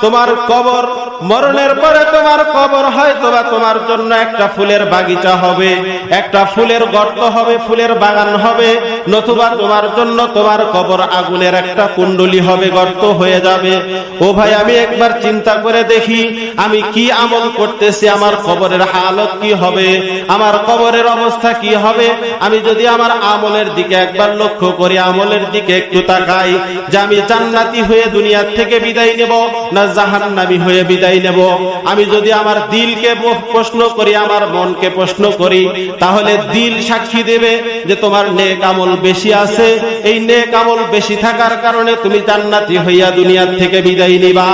তোমার কবর মরণের পরে তোমার কবর হয়তো বা তোমার জন্য একটা ফুলের বাগিচা হবে। একটা ফুলের গর্ত হবে, ফুলের বাগান হবে, নতুবা তোমার জন্য তোমার কবর আগুনের একটা কুণ্ডলি হবে, গর্ত হয়ে যাবে। ও ভাই, আমি একবার চিন্তা করে দেখি, আমি কি আমল করতেছি, আমার কবরের হালত কি হবে, আমার কবরের অবস্থা কি হবে? আমি যদি আমার আমলের দিকে একবার লক্ষ্য করি, আমলের দিকে একটু তাকাই, যে আমি জান্নাতি হয়ে দুনিয়ার থেকে বিদায় নেব, না জাহান্নামী হয়ে বিদায় নেব? আমি যদি আমার দিলকে প্রশ্ন করি, আমার মনকে প্রশ্ন করি তাহলে দিল সাক্ষী দেবে যে তোমার নেক আমল বেশি আছে। এই নেক আমল বেশি থাকার কারণে তুমি জান্নাতি হইয়া দুনিয়ার থেকে বিদায় নিবা।